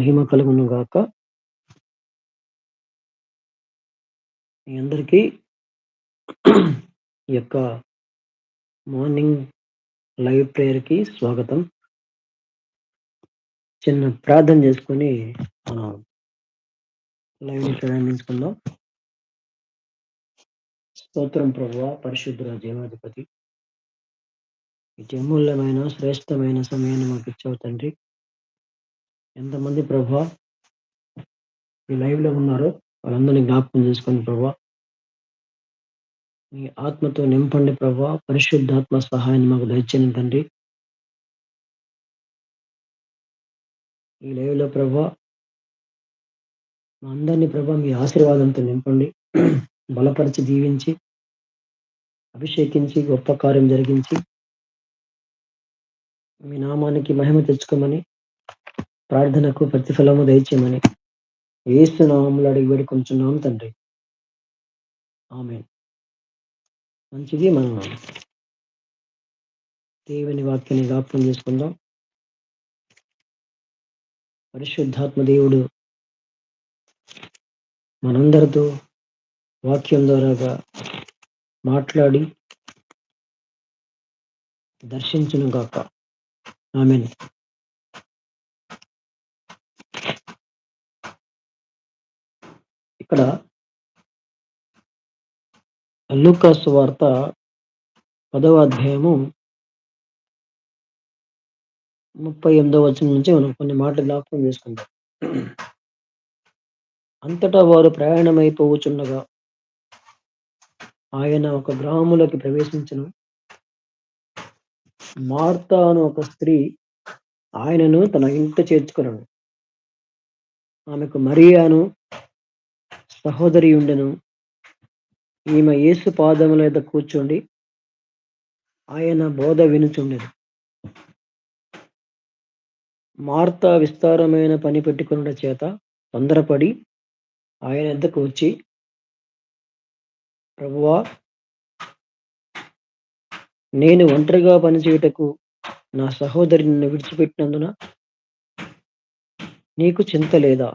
మహిమ కలుగును గాక. మీ అందరికీ ఈ యొక్క మార్నింగ్ లైవ్ ప్రేయర్కి స్వాగతం. చిన్న ప్రార్థన చేసుకొని మనం లైవ్ ప్రారంభించుకుందాం. స్తోత్రం ప్రభు పరిశుద్ధ జీవాధిపతి ఇటు అమూల్యమైన శ్రేష్టమైన సమయాన్ని మాకు ఇచ్చావు తండ్రి. ఎంతమంది ప్రభా ఈ లైవ్లో ఉన్నారో? వాళ్ళందరినీ జ్ఞాపకం చేసుకొని ప్రభా. మీ ఆత్మతో నింపండి ప్రభా. పరిశుద్ధాత్మ సహాయాన్ని మాకు దయచేయండి తండ్రి ఈ లైవ్లో ప్రభా మా అందరినీ ప్రభా మీ ఆశీర్వాదంతో నింపండి. బలపరిచి దీవించి అభిషేకించి గొప్ప కార్యం జరిగించి మీ నామానికి మహిమ తెచ్చుకోమని ప్రార్థనకు ప్రతిఫలము దయచేయమని ఏసు అడిగి వేడి కొంచెం తండ్రి. ఆమె మంచిది మనం దేవుని వాక్యాన్ని జ్ఞాపకం చేసుకుందాం. పరిశుద్ధాత్మ దేవుడు మనందరితో వాక్యం ద్వారాగా మాట్లాడి దర్శించును గాక ఆమెన్. ఇక్కడ లూకాసు వార్త పదవ అధ్యాయము ముప్పై ఎనిమిదవ వచ్చిన నుంచి మనం కొన్ని మాటలు జ్ఞాపకం చేసుకుందాం. అంతటా వారు ప్రయాణమైపోవచ్చుండగా ఆయన ఒక గ్రామంలోకి ప్రవేశించను. మార్త అను ఒక స్త్రీ ఆయనను తన ఇంట చేర్చుకున్నాడు ఆమెకు మరియాను సహోదరి ఉండెను ఈమె యేసు పాదముల మీద కూర్చోండి ఆయన బోధ వినుచుండెను. మార్త విస్తారమైన పని పెట్టుకున్న చేత తొందరపడి ఆయన ఎద్దకు వచ్చి ప్రభువా నేను ఒంటరిగా పనిచేయుటకు నా సహోదరి నిన్ను విడిచిపెట్టినందున నీకు చింత లేదా?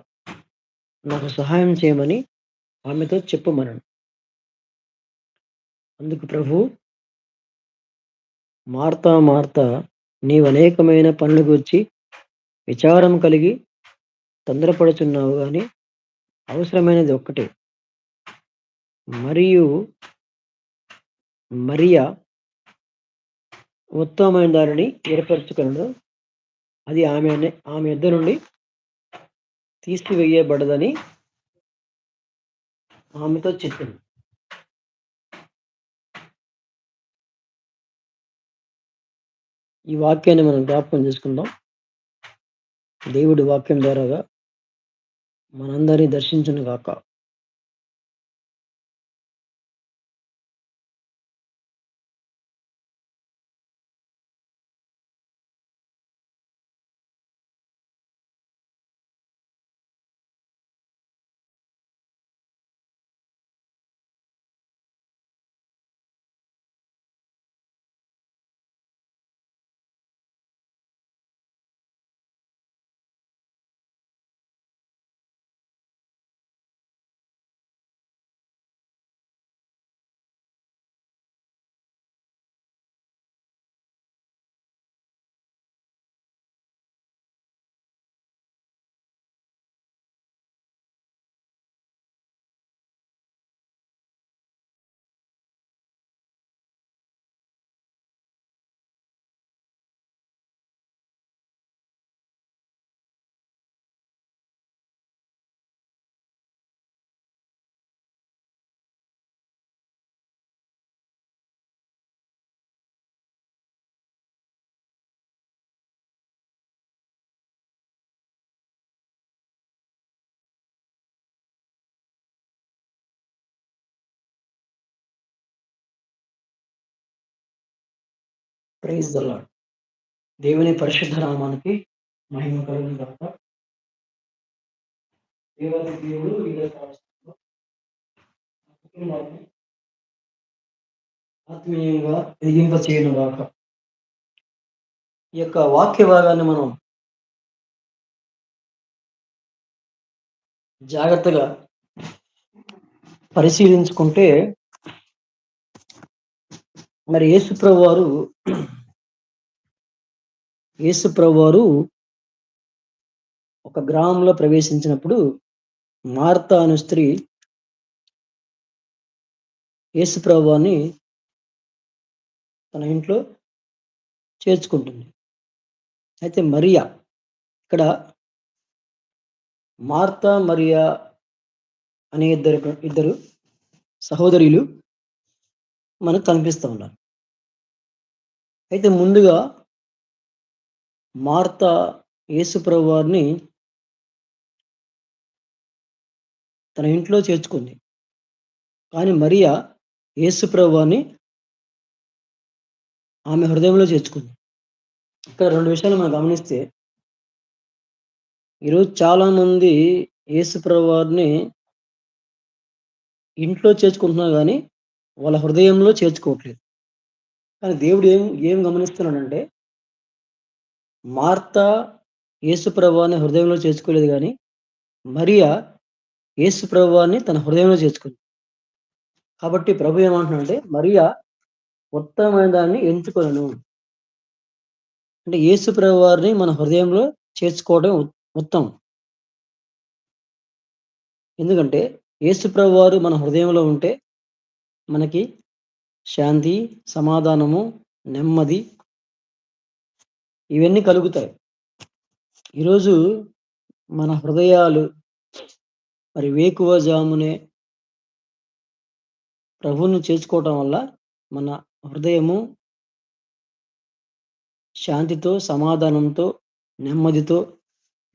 నాకు సహాయం చేయమని ఆమెతో చెప్పమనను. అందుకు ప్రభు మార్తా మార్త నీవు అనేకమైన పనులు గురించి విచారం కలిగి తొందరపడుచున్నావు కానీ అవసరమైనది ఒక్కటే. మరియు మరియా ఉత్తమమైన దానిని ఏర్పరచుకున్నాడు అది ఆమె ఆమె ఇద్దరు నుండి తీసివేయబడదని ఆమెతో చెప్పింది ఈ వాక్యాన్ని మనం జ్ఞాపకం చేసుకుందాం. దేవుడి వాక్యం ద్వారాగా మనందరినీ దర్శించను గాక ప్రైజ్ ద దేవుని పరిశుద్ధ నామానికి మహిమ కలుగును గాక. దేవత దేవుడు ఆత్మీయంగా ఎదిగింప చేయను గాక. ఈ యొక్క వాక్య భాగాన్ని మనం జాగ్రత్తగా పరిశీలించుకుంటే మరి యేసుప్రభు వారు యేసుప్రభు వారు ఒక గ్రామంలో ప్రవేశించినప్పుడు మార్తా అను స్త్రీ యేసుప్రభువాన్ని తన ఇంట్లో చేర్చుకుంటుంది. అయితే మరియా ఇక్కడ మార్తా మరియా అనే ఇద్దరు ఇద్దరు సహోదరులు మనకు కనిపిస్తూ ఉన్నారు. అయితే ముందుగా మార్త యేసుప్రభు వారిని తన ఇంట్లో చేర్చుకుంది. కానీ మరియా యేసుప్రభు వారిని ఆమె హృదయంలో చేర్చుకుంది. ఇక్కడ రెండు విషయాలు మనం గమనిస్తే ఈరోజు చాలామంది యేసుప్రభు వారిని ఇంట్లో చేర్చుకుంటున్నారు కానీ వాళ్ళ హృదయంలో చేర్చుకోవట్లేదు. కానీ దేవుడు ఏం ఏం గమనిస్తున్నాడంటే మార్త యేసుప్రభువాన్ని హృదయంలో చేర్చుకోలేదు కానీ మరియా యేసుప్రభువాన్ని తన హృదయంలో చేర్చుకుంది. కాబట్టి ప్రభు ఏమంటున్నాడంటే మరియా ఉత్తమమైన దాన్ని ఎంచుకోను అంటే యేసుప్రభు వారిని మన హృదయంలో చేర్చుకోవడం ఉత్తమం. ఎందుకంటే యేసు వారు మన హృదయంలో ఉంటే మనకి శాంతి సమాధానము నెమ్మది ఇవన్నీ కలుగుతాయి. ఈరోజు మన హృదయాలు మరి వేకువ జామునే ప్రభువును చేర్చుకోవటం వల్ల మన హృదయము శాంతితో సమాధానంతో నెమ్మదితో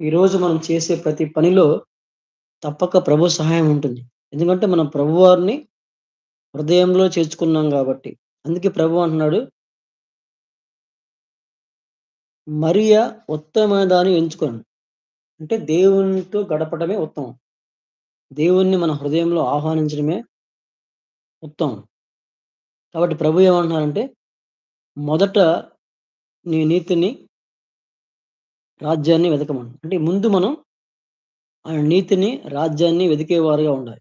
ఈరోజు మనం చేసే ప్రతి పనిలో తప్పక ప్రభు సహాయం ఉంటుంది. ఎందుకంటే మనం ప్రభువారిని హృదయంలో చేర్చుకున్నాం కాబట్టి. అందుకే ప్రభు అంటున్నాడు మరియ ఉత్తమమైన దాన్ని ఎంచుకోండి అంటే దేవునితో గడపడమే ఉత్తమం. దేవుణ్ణి మన హృదయంలో ఆహ్వానించడమే ఉత్తమం. కాబట్టి ప్రభు ఏమంటున్నారంటే మొదట నీ నీతిని రాజ్యాన్ని వెతకమని అంటే ముందు మనం ఆయన నీతిని రాజ్యాన్ని వెతికేవారుగా ఉండాలి.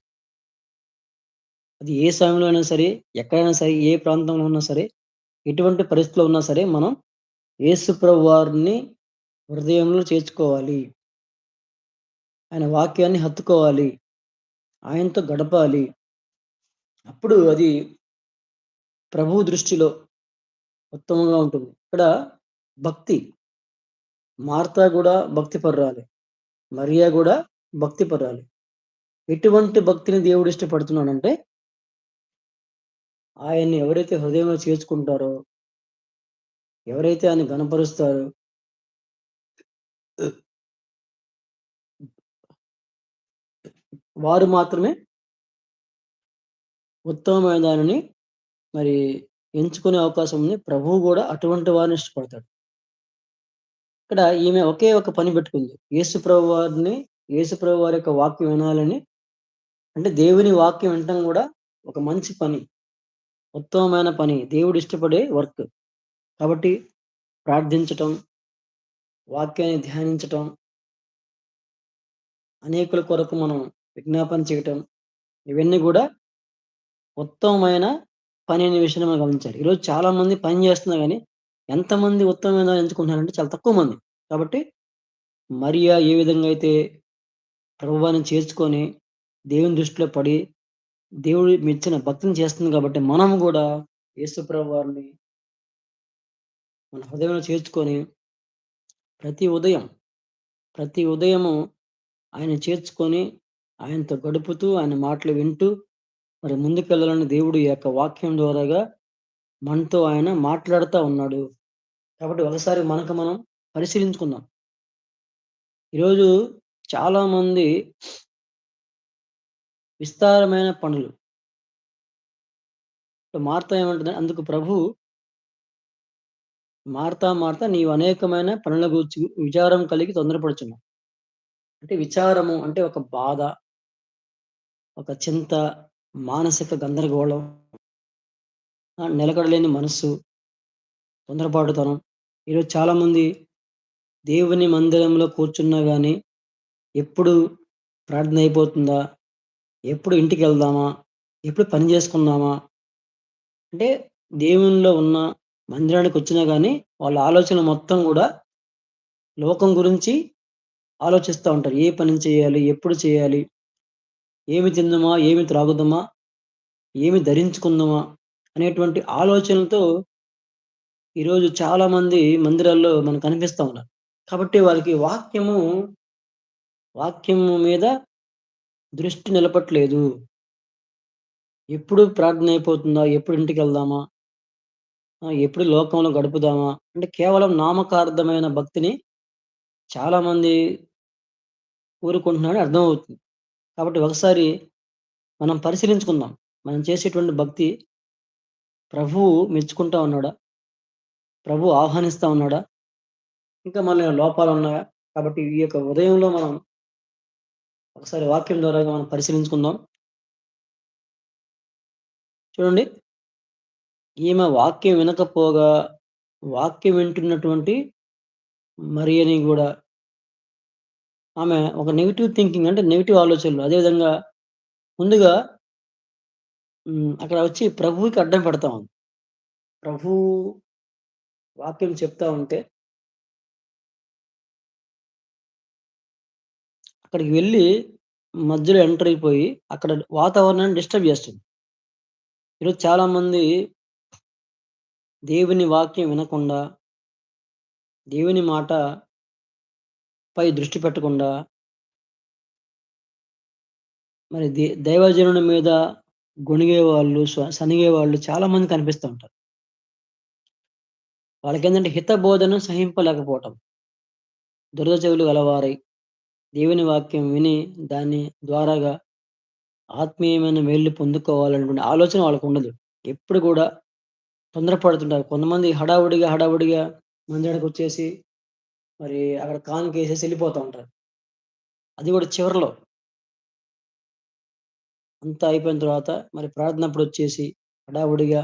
అది ఏ సమయంలో అయినా సరే ఎక్కడైనా సరే ఏ ప్రాంతంలో ఉన్నా సరే ఎటువంటి పరిస్థితిలో ఉన్నా సరే మనం యేసుప్రభు వారిని హృదయంలో చేర్చుకోవాలి. ఆయన వాక్యాన్ని హత్తుకోవాలి. ఆయనతో గడపాలి. అప్పుడు అది ప్రభు దృష్టిలో ఉత్తమంగా ఉంటుంది. ఇక్కడ భక్తి. మార్తా కూడా భక్తి పర్రాలి మరియా కూడా భక్తి పర్రాలి ఎటువంటి భక్తిని దేవుడు ఇష్టపడుతున్నాడంటే ఆయన్ని ఎవరైతే హృదయంలో చేర్చుకుంటారో ఎవరైతే ఆయన గణపరుస్తారు వారు మాత్రమే ఉత్తమమైన దానిని మరి ఎంచుకునే అవకాశం ఉంది. ప్రభువు కూడా అటువంటి వారిని ఇష్టపడతాడు. ఇక్కడ ఈమె ఒకే ఒక పని పెట్టుకుంది. యేసు ప్రభు వారిని యేసు ప్రభు వారి యొక్క వాక్యం వినాలని. అంటే దేవుని వాక్యం వినటం కూడా ఒక మంచి పని. ఉత్తమమైన పని దేవుడు ఇష్టపడే వర్క్. కాబట్టి ప్రార్థించటం వాక్యాన్ని ధ్యానించటం అనేకుల కొరకు మనం విజ్ఞాపన చేయటం ఇవన్నీ కూడా ఉత్తమమైన పని అనే విషయాన్ని మనం గమనించాలి. ఈరోజు చాలా మంది పని చేస్తున్నా కానీ ఎంతమంది ఉత్తమమైన ఎంచుకుంటున్నారంటే చాలా తక్కువ మంది. కాబట్టి మరియా ఏ విధంగా అయితే ప్రభువాన్ని చేర్చుకొని దేవుని దృష్టిలో పడి దేవుడు మెచ్చిన భక్తిని చేస్తుంది కాబట్టి మనం కూడా యేసుప్రభు వారిని మన హృదయంలో చేర్చుకొని ప్రతి ఉదయం ప్రతి ఉదయము ఆయన చేర్చుకొని ఆయనతో గడుపుతూ ఆయన మాటలు వింటూ మరి ముందుకెళ్ళాలని దేవుడు యొక్క వాక్యం ద్వారాగా మనతో ఆయన మాట్లాడుతూ ఉన్నాడు. కాబట్టి ఒకసారి మనకు మనం పరిశీలించుకుందాం. ఈరోజు చాలామంది విస్తారమైన పనులు. మార్త ఏమంటుంది అందుకు ప్రభు మార్తా మార్తా నీవు అనేకమైన పనుల గురించి విచారం కలిగి తొందరపడుచున్నావు. అంటే విచారము అంటే ఒక బాధ ఒక చింత మానసిక గందరగోళం నిలకడలేని మనస్సు తొందరపాటుతనం. ఈరోజు చాలామంది దేవుని మందిరంలో కూర్చున్నా కానీ ఎప్పుడు ప్రార్థన అయిపోతుందా? ఎప్పుడు ఇంటికి వెళ్దామా ఎప్పుడు పని చేసుకుందామా అంటే దేవునిలో ఉన్న మందిరానికి వచ్చినా కానీ వాళ్ళ ఆలోచన మొత్తం కూడా లోకం గురించి ఆలోచిస్తూ ఉంటారు. ఏ పని చేయాలి? ఎప్పుడు చేయాలి? ఏమి తిందుమా? ఏమి త్రాగుదామా ఏమి ధరించుకుందామా? అనేటువంటి ఆలోచనలతో ఈరోజు చాలామంది మందిరాల్లో మనకు కనిపిస్తూ ఉన్నారు. కాబట్టి వాళ్ళకి వాక్యము, వాక్యము మీద దృష్టి నిలపట్లేదు. ఎప్పుడు ప్రార్థన అయిపోతుందా? ఎప్పుడు ఇంటికి వెళ్దామా ఎప్పుడు లోకంలో గడుపుదామా? అంటే కేవలం నామకార్థమైన భక్తిని చాలామంది కోరుకుంటున్నాడని అర్థమవుతుంది. కాబట్టి ఒకసారి మనం పరిశీలించుకుందాం. మనం చేసేటువంటి భక్తి ప్రభువు మెచ్చుకుంటా ఉన్నాడా? ప్రభువు ఆహ్వానిస్తా ఉన్నాడా? ఇంకా మన లోపాలు ఉన్నాయా కాబట్టి ఈ యొక్క ఉదయంలో మనం ఒకసారి వాక్యం ద్వారా మనం పరిశీలించుకుందాం. చూడండి. ఈమె వాక్యం వినకపోగా, వాక్యం వింటున్నటువంటి మరియని కూడా ఆమె ఒక నెగిటివ్ థింకింగ్ అంటే నెగిటివ్ ఆలోచనలు. అదే విధంగా ముందుగా అక్కడ వచ్చి ప్రభువుకి అడ్డం పెడతా ఉంది. ప్రభు వాక్యం చెప్తా ఉంటే అక్కడికి వెళ్ళి మధ్యలో ఎంటర్ అయిపోయి అక్కడ వాతావరణాన్ని డిస్టర్బ్ చేస్తుంది. ఈరోజు చాలామంది దేవుని వాక్యం వినకుండా, దేవుని మాట పై దృష్టి పెట్టకుండా మరి దే దైవజనుడి మీద గొణిగేవాళ్ళు, స్వ సనిగేవాళ్ళు చాలామంది కనిపిస్తూ ఉంటారు. వాళ్ళకేందంటే హితబోధను సహింపలేకపోవటం. దురద చెవులు గలవారై దేవుని వాక్యం విని దాని ద్వారాగా ఆత్మీయమైన మేళ్ళు పొందుకోవాలనుకునే ఆలోచన వాళ్ళకుండదు. ఎప్పుడు కూడా తొందరపడుతుంటారు. కొంతమంది హడావుడిగా, హడావుడిగా మందిరానికొచ్చేసి మరి అక్కడ కానుకేసేసి వెళ్ళిపోతూ ఉంటారు. అది కూడా చివరిలో. అంతా అయిపోయిన తర్వాత మరి ప్రార్థనప్పుడొచ్చేసి హడావుడిగా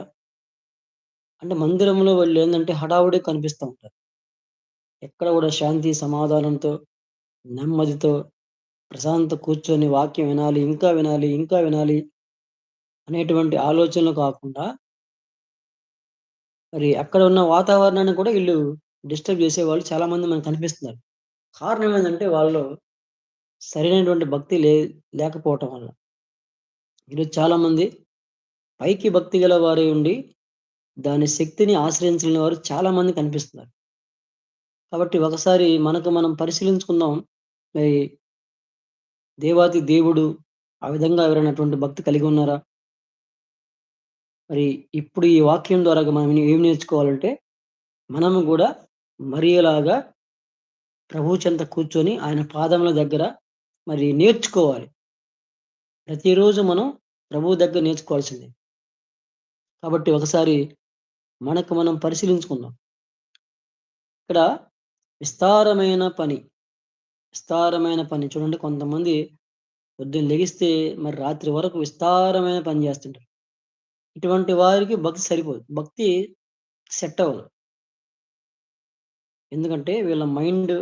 అంటే మందిరంలో వాళ్ళేందంటే హడావుడిగా కనిపిస్తూ ఉంటారు. ఎక్కడ కూడా శాంతి, సమాధానంతో, నెమ్మదితో, ప్రశాంత కూర్చొని వాక్యం వినాలి, ఇంకా వినాలి, ఇంకా వినాలి అనేటువంటి ఆలోచనలు కాకుండా మరి అక్కడ ఉన్న వాతావరణాన్ని కూడా వీళ్ళు డిస్టర్బ్ చేసేవాళ్ళు చాలామంది మనకు కనిపిస్తున్నారు. కారణం ఏంటంటే వాళ్ళు సరైనటువంటి భక్తి లే లేకపోవటం వల్ల. ఈరోజు చాలామంది పైకి భక్తి గల వారే ఉండి, దాని శక్తిని ఆశ్రయించలేని వారు చాలామంది కనిపిస్తున్నారు. కాబట్టి ఒకసారి మనకు మనం పరిశీలించుకుందాం. మరి దేవాతి దేవుడు ఆ విధంగా ఎవరైనటువంటి భక్తి కలిగి ఉన్నారా? మరి ఇప్పుడు ఈ వాక్యం ద్వారా మనం ఏం నేర్చుకోవాలంటే, మనము కూడా మరియలాగా ప్రభు చెంత కూర్చొని ఆయన పాదముల దగ్గర మరి నేర్చుకోవాలి. ప్రతిరోజు మనం ప్రభువు దగ్గర నేర్చుకోవాల్సిందే. కాబట్టి ఒకసారి మనకు మనం పరిశీలించుకుందాం. ఇక్కడ విస్తారమైన పని, విస్తారమైన పని చూడండి కొంతమంది పొద్దున్న లెగిస్తే మరి రాత్రి వరకు విస్తారమైన పని చేస్తుంటారు ఇటువంటి వారికి భక్తి సరిపోదు. భక్తి సెట్ అవ్వదు. ఎందుకంటే వీళ్ళ మైండ్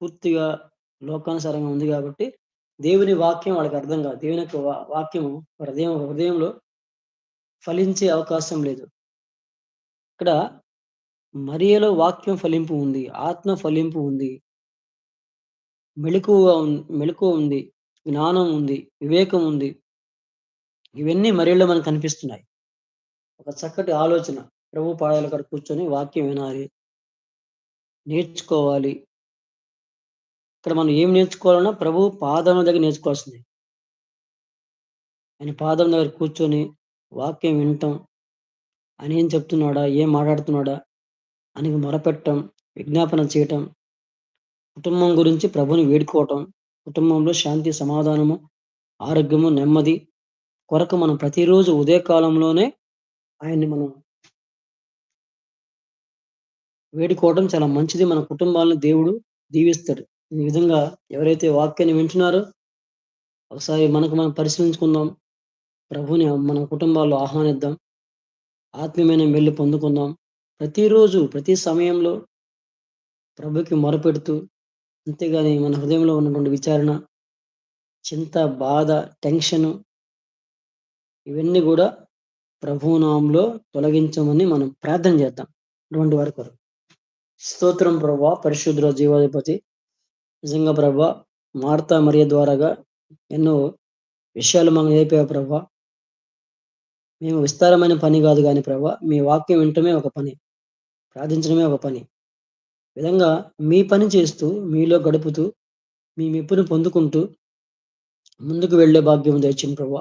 పూర్తిగా లోకానుసారంగా ఉంది కాబట్టి దేవుని వాక్యం వాళ్ళకి అర్థం కాదు దేవుని యొక్క వాక్యము హృదయం హృదయంలో ఫలించే అవకాశం లేదు. ఇక్కడ మరియలో వాక్యం ఫలింపు ఉంది. ఆత్మ ఫలింపు ఉంది. మెళకువ ఉం ఉంది. జ్ఞానం ఉంది. వివేకం ఉంది. ఇవన్నీ మరియలో మనకు కనిపిస్తున్నాయి. ఒక చక్కటి ఆలోచన. ప్రభు పాదాల కాడ కూర్చొని వాక్యం వినాలి. నేర్చుకోవాలి. ఇక్కడ మనం ఏం నేర్చుకోవాలన్నా ప్రభు పాదం దగ్గర నేర్చుకోవాల్సింది ఆయన పాదం దగ్గర కూర్చొని వాక్యం వినటం. ఆయన ఏం చెప్తున్నాడా? ఏం మాట్లాడుతున్నాడా? అని మొరపెట్టడం విజ్ఞాపన చేయటం. కుటుంబం గురించి ప్రభుని వేడుకోవటం. కుటుంబంలో శాంతి, సమాధానము, ఆరోగ్యము, నెమ్మది కొరకు మనం ప్రతిరోజు ఉదయకాలంలోనే ఆయన్ని మనం వేడుకోవడం చాలా మంచిది. మన కుటుంబాలను దేవుడు దీవిస్తాడు. ఈ విధంగా ఎవరైతే వాక్యాన్ని వింటున్నారో ఒకసారి మనకు మనం పరిశీలించుకుందాం. ప్రభుని మన కుటుంబాల్లో ఆహ్వానిద్దాం. ఆత్మీయమైన మెల్లు పొందుకుందాం. ప్రతిరోజు, ప్రతి సమయంలో ప్రభుకి మొరపెడుతూ అంతేగాని మన హృదయంలో ఉన్నటువంటి విచారణ చింత బాధ టెన్షను ఇవన్నీ కూడా ప్రభునామంలో తొలగించమని మనం ప్రార్థన చేద్దాం. అటువంటి వరకు స్తోత్రం ప్రభా పరిశుద్ర జీవాధిపతి. నిజంగా ప్రభా మార్తా మరియ ద్వారాగా ఎన్నో విషయాలు మనం నేర్పావు ప్రభా. మేము విస్తారమైన పని కాదు కానీ ప్రభా మీ వాక్యం వింటమే ఒక పని. ప్రార్థించడమే ఒక పని. విధంగా మీ పని చేస్తూ మీలో గడుపుతూ మీ మెప్పును పొందుకుంటూ ముందుకు వెళ్ళే భాగ్యం తెచ్చింది ప్రభా.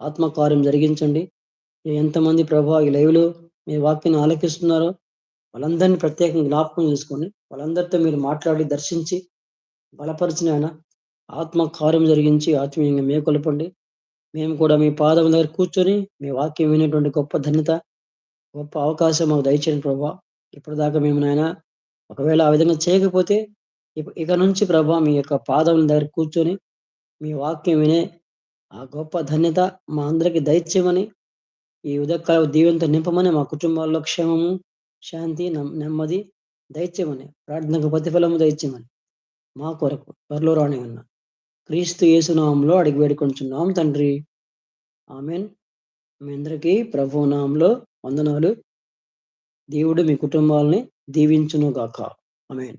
ఆత్మకార్యం జరిగించండి. ఎంతమంది ప్రభా ఈ లైవ్లో మీ వాక్యాన్ని ఆలకిస్తున్నారో వాళ్ళందరినీ ప్రత్యేకంగా జ్ఞాపకం చేసుకొని వాళ్ళందరితో మీరు మాట్లాడి దర్శించి బలపరిచిన ఆయన ఆత్మ కార్యం జరిగించి ఆత్మీయంగా మేకొలపండి మేము కూడా మీ పాదం దగ్గర కూర్చొని మీ వాక్యం వినేటువంటి గొప్ప ధన్యత గొప్ప అవకాశం మాకు దయచేయండి ప్రభా. ఇప్పటిదాకా మేము నాయన ఒకవేళ ఆ విధంగా చేయకపోతే ఇక నుంచి ప్రభా మీ యొక్క పాదం దగ్గర కూర్చొని మీ వాక్యం వినే ఆ గొప్ప ధన్యత మా అందరికి దయచేయమని ఈ ఉదయకాల దీవెంతో నింపమని మా కుటుంబాల్లో క్షేమము శాంతి నెమ్మది దయచేయమని ప్రార్థనకు ప్రతిఫలము దయచేయమని మా కొరకు త్వరలో రాని ఉన్న క్రీస్తు యేసునామంలో అడిగి వేడుకొంచున్నాం తండ్రి. ఆమెన్. మీ అందరికీ ప్రభునామంలో వందనాలు. దేవుడు మీ కుటుంబాలని దీవించునుగాక. ఆమెన్.